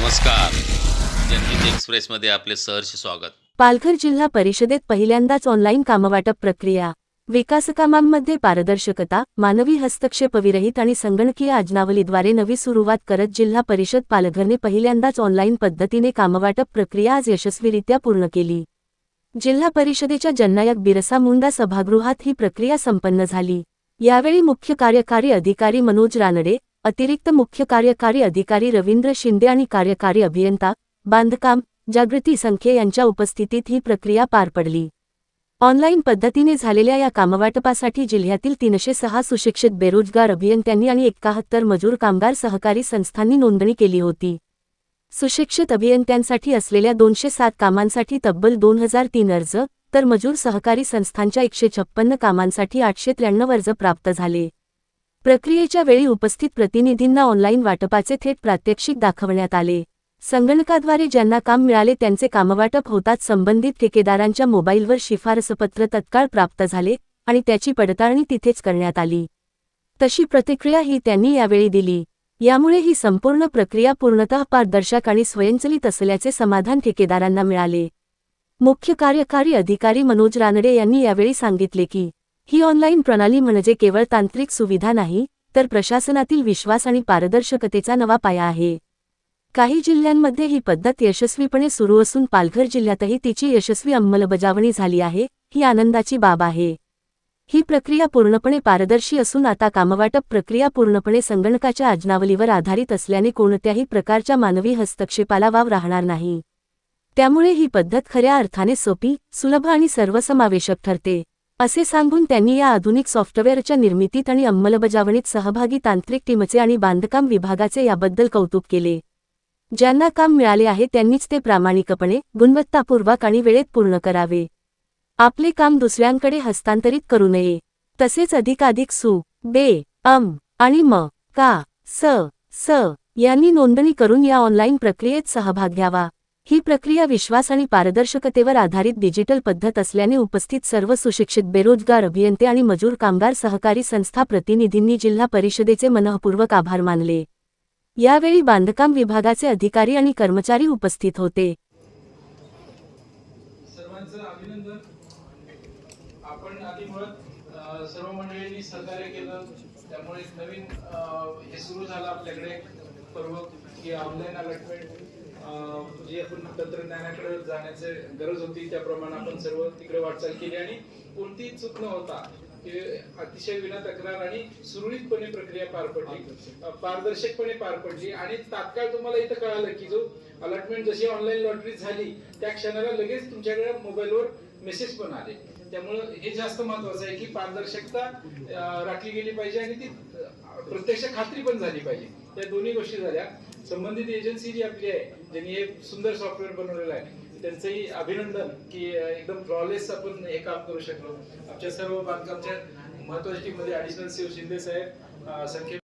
नमस्कार. जनहित एक्सप्रेसमध्ये आपले सहर्ष स्वागत. पालघर जिल्हा परिषदेत पहिल्यांदाच ऑनलाईन कामवाटप प्रक्रिया. विकासकामांमध्ये पारदर्शकता मानवी हस्तक्षेपविरहित आणि संगणकीय आजनावलीद्वारे नवी सुरुवात करत जिल्हा परिषद पालघरने पहिल्यांदाच ऑनलाईन पद्धतीने कामवाटप प्रक्रिया आज यशस्वीरित्या पूर्ण केली. जिल्हा परिषदेच्या जननायक बिरसा मुंडा सभागृहात ही प्रक्रिया संपन्न झाली. यावेळी मुख्य कार्यकारी अधिकारी मनोज रानडे अतिरिक्त मुख्य कार्यकारी अधिकारी रवींद्र शिंदे आणि कार्यकारी अभियंता बांधकाम जागृती संख्ये यांच्या उपस्थितीत ही प्रक्रिया पार पडली. ऑनलाईन पद्धतीने झालेल्या या कामवाटपासाठी जिल्ह्यातील तीनशे सहा सुशिक्षित बेरोजगार अभियंत्यांनी आणि एकाहत्तर मजूर कामगार सहकारी संस्थांनी नोंदणी केली होती. सुशिक्षित अभियंत्यांसाठी असलेल्या दोनशे सात कामांसाठी तब्बल दोन हजार तीन अर्ज तर मजूर सहकारी संस्थांच्या एकशे छप्पन्न कामांसाठी आठशे त्र्याण्णव अर्ज प्राप्त झाले. प्रक्रियेच्या वेळी उपस्थित प्रतिनिधींना ऑनलाईन वाटपाचे थेट प्रात्यक्षिक दाखवण्यात आले. संगणकाद्वारे ज्यांना काम मिळाले त्यांचे कामवाटप होताच संबंधित ठेकेदारांच्या मोबाईलवर शिफारसपत्र तत्काळ प्राप्त झाले आणि त्याची पडताळणी तिथेच करण्यात आली. तशी प्रतिक्रिया ही त्यांनी यावेळी दिली. यामुळे ही संपूर्ण प्रक्रिया पूर्णतः पारदर्शक आणि स्वयंचलित असल्याचे समाधान ठेकेदारांना मिळाले. मुख्य कार्यकारी अधिकारी मनोज रानडे यांनी यावेळी सांगितले की ही ऑनलाईन प्रणाली म्हणजे केवळ तांत्रिक सुविधा नाही तर प्रशासनातील विश्वास आणि पारदर्शकतेचा नवा पाया आहे. काही जिल्ह्यांमध्ये ही पद्धत यशस्वीपणे सुरू असून पालघर जिल्ह्यातही तिची यशस्वी अंमलबजावणी झाली आहे ही आनंदाची बाब आहे. ही प्रक्रिया पूर्णपणे पारदर्शी असून आता कामवाटप प्रक्रिया पूर्णपणे संगणकाच्या आजनावलीवर आधारित असल्याने कोणत्याही प्रकारच्या मानवी हस्तक्षेपाला वाव राहणार नाही. त्यामुळे ही पद्धत खऱ्या अर्थाने सोपी सुलभ आणि सर्वसमावेशक ठरते. असे सांगून त्यांनी या आधुनिक सॉफ्टवेअरच्या निर्मितीत आणि अंमलबजावणीत सहभागी तांत्रिक टीमचे आणि बांधकाम विभागाचे याबद्दल कौतुक केले. ज्यांना काम मिळाले आहे त्यांनीच ते प्रामाणिकपणे गुणवत्तापूर्वक आणि वेळेत पूर्ण करावे. आपले काम दुसऱ्यांकडे हस्तांतरित करू नये. तसेच अधिकाधिक सु बे अम आणि म का स स यांनी नोंदणी करून या ऑनलाईन प्रक्रियेत सहभाग घ्यावा. ही प्रक्रिया विश्वास आणि पारदर्शकतेवर आधारित डिजिटल पद्धत असल्याने उपस्थित सर्व सुशिक्षित बेरोजगार अभियंते आणि मजूर कामगार सहकारी संस्था प्रतिनिधींनी जिल्हा परिषदेचे मनःपूर्वक आभार मानले. यावेळी बांधकाम विभागाचे अधिकारी आणि कर्मचारी उपस्थित होते. सर्व मंडळींनी सहकार्य केलं. त्यामुळे नवीन हे सुरू झालं आपल्याकडे. पर्व की ऑनलाईन अलॉटमेंट जी आपण तंत्रज्ञानाकडे जाण्याची गरज होती त्याप्रमाणे आपण सर्व तिकडे वाटचाल केली आणि कोणतीही चूक न होता की अतिशय विना तक्रार आणि सुरळीतपणे प्रक्रिया पार पडली. पारदर्शकपणे पार पडली आणि तात्काळ तुम्हाला इथं कळालं की जो अलॉटमेंट जशी ऑनलाईन लॉटरी झाली त्या क्षणाला लगेच तुमच्याकडे मोबाईलवर मेसेज पण आले. त्यामुळं हे जास्त महत्वाचं आहे की पारदर्शकता राखली गेली पाहिजे आणि ती प्रत्यक्ष खात्री पण झाली पाहिजे. त्या दोन्ही गोष्टी झाल्या. संबंधित एजन्सी जी आपली आहे ज्यांनी हे सुंदर सॉफ्टवेअर बनवलेलं आहे त्यांचंही अभिनंदन की एकदम फ्लॉलेस आपण हे काम करू शकलो. आमच्या सर्व बांधकामच्या महत्त्वाच्या टीममध्ये ऍडिशनल शिव शिंदे साहेब अ, संख्ये